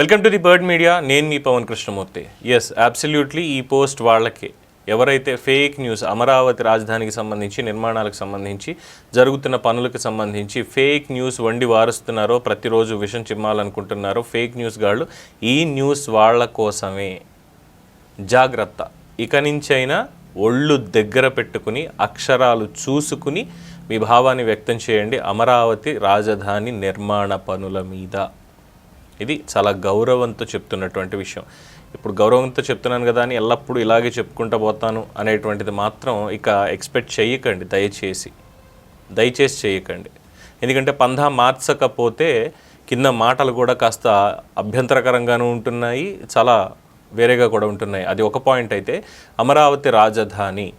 Welcome to the bird media. నేను మీ Pavan Krishnamurthy. Yes absolutely ఈ పోస్ట్ వాళ్ళకే. ఎవరైతే ఫేక్ న్యూస్ అమరావతి రాజధానికి సంబంధించి నిర్మాణాలకు సంబంధించి జరుగుతున్న పనులకు సంబంధించి ఫేక్ న్యూస్ వండి వారుస్తున్నారో ప్రతిరోజు విషం చిమ్మాలనుకుంటున్నారో ఫేక్ న్యూస్ గాళ్ళు ఈ న్యూస్ వాళ్ళ కోసమే. జాగ్రత్త. ఇక నుంచైనా ఒళ్ళు దగ్గర పెట్టుకుని అక్షరాలు చూసుకుని మీ భావాన్ని వ్యక్తం చేయండి అమరావతి రాజధాని నిర్మాణ పనుల మీద. ఇది చాలా గౌరవంతో చెప్తున్నటువంటి విషయం. ఇప్పుడు గౌరవంతో చెప్తున్నాను కదా అని ఎల్లప్పుడూ ఇలాగే చెప్పుకుంటూ పోతాను అనేటువంటిది మాత్రం ఇక ఎక్స్పెక్ట్ చేయకండి దయచేసి. దయచేసి చేయకండి ఎందుకంటే పంధా మార్చకపోతే కింద మాటలు కూడా కాస్త అభ్యంతరకరంగానూ ఉంటున్నాయి చాలా వేరేగా కూడా ఉంటున్నాయి. అది ఒక పాయింట్ అయితే అమరావతి రాజధాని.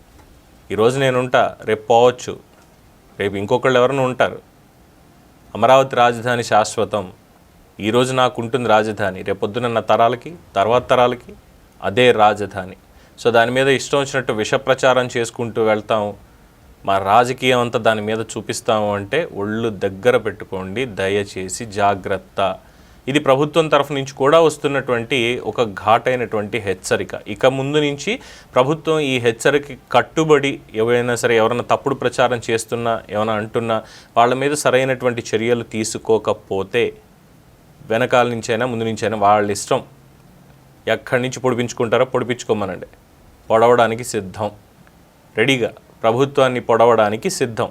ఈరోజు నేనుంటా రేపు పోవచ్చు. రేపు ఇంకొకళ్ళు ఎవరైనా ఉంటారు. అమరావతి రాజధాని శాశ్వతం. ఈరోజు నాకు ఉంటుంది రాజధాని. రేపొద్దున నా తరాలకి తర్వాత తరాలకి అదే రాజధాని. సో దాని మీద ఇష్టం వచ్చినట్టు విష ప్రచారం చేసుకుంటూ వెళ్తాం. మా రాజకీయం అంతా దాని మీద చూపిస్తాము అంటే ఒళ్ళు దగ్గర పెట్టుకోండి దయచేసి జాగ్రత్త. ఇది ప్రభుత్వం తరఫు నుంచి కూడా వస్తున్నటువంటి ఒక ఘాటైనటువంటి హెచ్చరిక. ఇక ముందు నుంచి ప్రభుత్వం ఈ హెచ్చరిక కట్టుబడి ఎవరైనా సరే ఎవరైనా తప్పుడు ప్రచారం చేస్తున్నా ఏమైనా అంటున్నా వాళ్ళ మీద సరైనటువంటి చర్యలు తీసుకోకపోతే వెనకాల నుంచైనా ముందు నుంచైనా వాళ్ళ ఇష్టం ఎక్కడి నుంచి పొడిపించుకుంటారో పొడిపించుకోమనండి. పొడవడానికి సిద్ధం. రెడీగా ప్రభుత్వాన్ని పొడవడానికి సిద్ధం.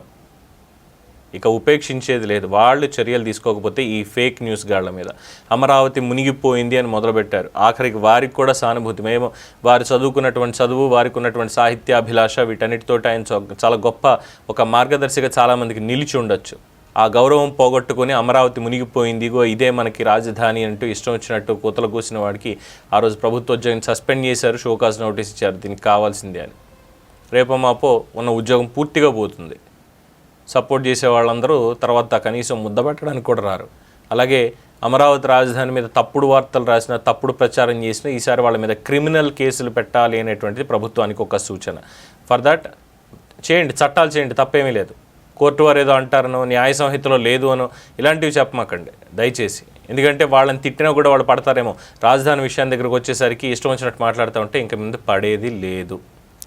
ఇక ఉపేక్షించేది లేదు. వాళ్ళు చర్యలు తీసుకోకపోతే ఈ ఫేక్ న్యూస్ గాళ్ళ మీద. అమరావతి మునిగిపోయింది అని మొదలుపెట్టారు. ఆఖరికి వారికి కూడా సానుభూతి. మేము వారు చదువుకున్నటువంటి చదువు వారికి ఉన్నటువంటి సాహిత్యాభిలాష వీటన్నిటితో ఆయన చాలా గొప్ప ఒక మార్గదర్శిగా చాలామందికి నిలిచి ఉండొచ్చు. ఆ గౌరవం పోగొట్టుకుని అమరావతి మునిగిపోయిందిగో ఇదే మనకి రాజధాని అంటూ ఇష్టం వచ్చినట్టు కూతలు కూసిన వాడికి ఆ రోజు ప్రభుత్వ ఉద్యోగం సస్పెండ్ చేశారు. షోకాజ్ నోటీస్ ఇచ్చారు. దీనికి కావాల్సిందే అని. రేపో మాపో ఉన్న ఉద్యోగం పూర్తిగా పోతుంది. సపోర్ట్ చేసే వాళ్ళందరూ తర్వాత కనీసం ముద్ద పెట్టడానికి కూడా రారు. అలాగే అమరావతి రాజధాని మీద తప్పుడు వార్తలు రాసిన తప్పుడు ప్రచారం చేసిన ఈసారి వాళ్ళ మీద క్రిమినల్ కేసులు పెట్టాలి అనేటువంటిది ప్రభుత్వానికి ఒక సూచన. ఫర్ దట్ చేయండి. చట్టాలు చేయండి. తప్పేమీ లేదు. కోర్టు వారు ఏదో అంటారనో న్యాయ సంహితలో లేదు అనో ఇలాంటివి చెప్పమాకండి. దయచేసి. ఎందుకంటే వాళ్ళని తిట్టినా కూడా వాళ్ళు పడతారేమో. రాజధాని విషయం దగ్గరకు వచ్చేసరికి ఇష్టం వచ్చినట్టు మాట్లాడుతూ ఉంటే ఇంక ముందు పడేది లేదు.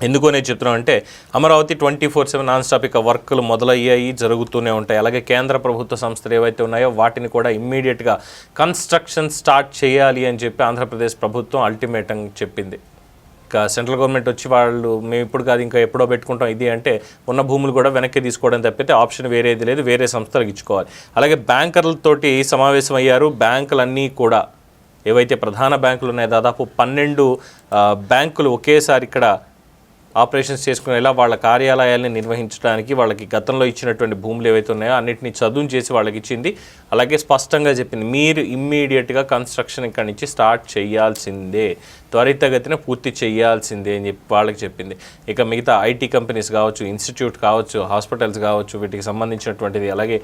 ఎందుకు నేను చెప్తున్నాం అంటే Amaravati twenty four seven non stop ఇక వర్క్లు మొదలయ్యాయి జరుగుతూనే ఉంటాయి. అలాగే కేంద్ర ప్రభుత్వ సంస్థలు ఏవైతే ఉన్నాయో వాటిని కూడా ఇమ్మీడియట్గా కన్స్ట్రక్షన్ స్టార్ట్ చేయాలి అని చెప్పి ఆంధ్రప్రదేశ్ ప్రభుత్వం అల్టిమేటం చెప్పింది. సెంట్రల్ గవర్నమెంట్ వచ్చి వాళ్ళు మేము ఇప్పుడు కాదు ఇంకా ఎప్పుడో పెట్టుకుంటాం ఇది అంటే ఉన్న భూములు కూడా వెనక్కి తీసుకోవడం తప్పితే ఆప్షన్ వేరేది లేదు వేరే సంస్థలకు ఇచ్చుకోవాలి. అలాగే బ్యాంకర్లతోటి సమావేశం అయ్యారు బ్యాంకులన్నీ కూడా ఏవైతే ప్రధాన బ్యాంకులు ఉన్నాయో దాదాపు పన్నెండు బ్యాంకులు ఒకేసారి ఇక్కడ ఆపరేషన్స్ చేసుకునేలా వాళ్ళ కార్యాలయాల్ని నిర్వహించడానికి వాళ్ళకి గతంలో ఇచ్చినటువంటి భూములు ఏవైతే ఉన్నాయో అన్నింటినీ చదువు చేసి వాళ్ళకి ఇచ్చింది. అలాగే స్పష్టంగా చెప్పింది మీరు ఇమ్మీడియట్గా కన్స్ట్రక్షన్ ఇక్కడి నుంచి స్టార్ట్ చేయాల్సిందే త్వరితగతిన పూర్తి చేయాల్సిందే అని చెప్పి వాళ్ళకి చెప్పింది. ఇక మిగతా ఐటీ కంపెనీస్ కావచ్చు ఇన్స్టిట్యూట్ కావచ్చు హాస్పిటల్స్ కావచ్చు వీటికి సంబంధించినటువంటిది అలాగే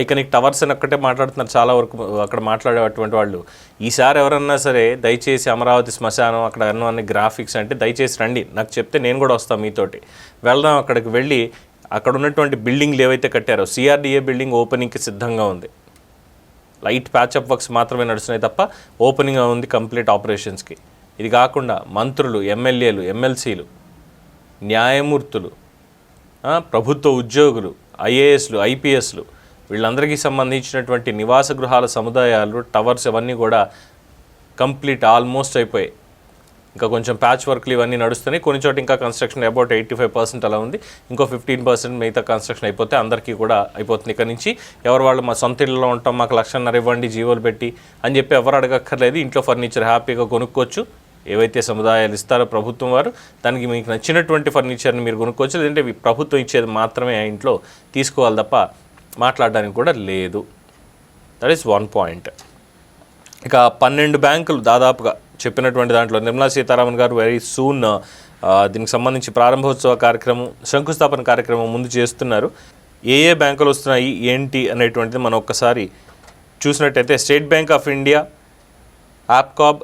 ఐకనిక్ టవర్స్ అని ఒక్కటే మాట్లాడుతున్నారు చాలా వరకు అక్కడ మాట్లాడేటువంటి వాళ్ళు. ఈసారి ఎవరన్నా సరే దయచేసి అమరావతి శ్మశానం అక్కడ ఎన్నో అన్ని గ్రాఫిక్స్ అంటే దయచేసి రండి. నాకు చెప్తే నేను కూడా వస్తాను మీతోటి. వెళ్దాం అక్కడికి వెళ్ళి అక్కడ ఉన్నటువంటి బిల్డింగ్లు ఏవైతే కట్టారో సిఆర్డిఏ బిల్డింగ్ ఓపెనింగ్కి సిద్ధంగా ఉంది. లైట్ ప్యాచప్ వర్క్స్ మాత్రమే నడుస్తున్నాయి తప్ప ఓపెనింగ్ ఉంది కంప్లీట్ ఆపరేషన్స్కి. ఇది కాకుండా మంత్రులు ఎమ్మెల్యేలు ఎమ్మెల్సీలు న్యాయమూర్తులు ప్రభుత్వ ఉద్యోగులు ఐఏఎస్లు ఐపీఎస్లు వీళ్ళందరికీ సంబంధించినటువంటి నివాస గృహాల సముదాయాలు టవర్స్ ఇవన్నీ కూడా కంప్లీట్ ఆల్మోస్ట్ అయిపోయాయి. ఇంకా కొంచెం ప్యాచ్ వర్క్లు ఇవన్నీ నడుస్తున్నాయి. కొన్ని చోట ఇంకా construction about eighty five percent అలా ఉంది. ఇంకో ఫిఫ్టీన్ పర్సెంట్ మిగతా కన్స్ట్రక్షన్ అయిపోతే అందరికీ కూడా అయిపోతుంది. ఇక్కడ నుంచి ఎవరు వాళ్ళు మా సొంత ఇళ్ళలో ఉంటాం మాకు లక్షన్నర ఇవ్వండి జీవోలు పెట్టి అని చెప్పి ఎవరు అడగక్కర్లేదు. ఇంట్లో ఫర్నిచర్ హ్యాపీగా కొనుక్కోవచ్చు. ఏవైతే సముదాయాలు ఇస్తారో ప్రభుత్వం వారు దానికి మీకు నచ్చినటువంటి ఫర్నిచర్ని మీరు కొనుక్కోవచ్చు. లేదంటే ప్రభుత్వం ఇచ్చేది మాత్రమే ఆ ఇంట్లో తీసుకోవాలి తప్ప మాట్లాడడానికి కూడా లేదు. దట్ ఈస్ వన్ పాయింట్ ఇక పన్నెండు బ్యాంకులు దాదాపుగా చెప్పినటువంటి దాంట్లో నిర్మలా సీతారామన్ గారు వెరీ సూన్ uh, దీనికి సంబంధించి ప్రారంభోత్సవ కార్యక్రమం శంకుస్థాపన కార్యక్రమం ముందు చేస్తున్నారు. ఏ ఏ బ్యాంకులు వస్తున్నాయి ఏంటి అనేటువంటిది మనం ఒక్కసారి చూసినట్టయితే State Bank of India APCOB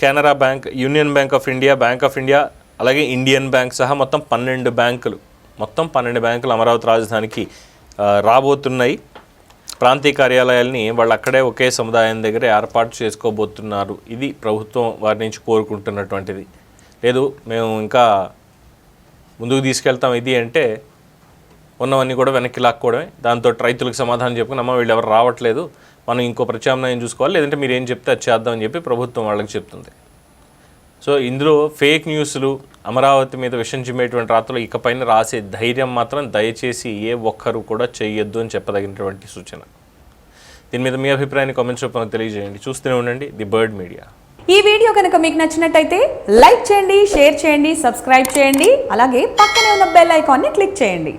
Canara Bank Union Bank of India Bank of India అలాగే ఇండియన్ బ్యాంక్ సహా మొత్తం పన్నెండు బ్యాంకులు మొత్తం పన్నెండు బ్యాంకులు అమరావతి రాజధానికి రాబోతున్నాయి. ప్రాంతీయ కార్యాలయాల్ని వాళ్ళు అక్కడే ఒకే సముదాయం దగ్గర ఏర్పాటు చేసుకోబోతున్నారు. ఇది ప్రభుత్వం వారి నుంచి కోరుకుంటున్నటువంటిది. లేదు మేము ఇంకా ముందుకు తీసుకెళ్తాం ఇది అంటే ఉన్నవన్నీ కూడా వెనక్కి లాక్కోవడమే. దాంతో రైతులకు సమాధానం చెప్పుకుని అమ్మ వీళ్ళు ఎవరు రావట్లేదు. మనం ఇంకో ప్రత్యామ్నాయం చూసుకోవాలి. లేదంటే మీరు ఏం చెప్తే అది చేద్దామని చెప్పి ప్రభుత్వం వాళ్ళకి చెప్తుంది. సో ఇందులో ఫేక్ న్యూస్లు అమరావతి మీద విషం చిమ్మేటువంటి రాత్రులు ఇకపైన రాసే ధైర్యం మాత్రం దయచేసి ఏ ఒక్కరు కూడా చేయొద్దు అని చెప్పదగినటువంటి సూచన. దీని మీద మీ అభిప్రాయాన్ని కామెంట్స్ రూపంలో తెలియజేయండి. చూస్తూనే ఉండండి ది బర్డ్ మీడియా. ఈ వీడియో కనుక మీకు నచ్చినట్టయితే లైక్ చేయండి షేర్ చేయండి సబ్స్క్రైబ్ చేయండి అలాగే పక్కనే ఉన్న బెల్ ఐకాన్ని క్లిక్ చేయండి.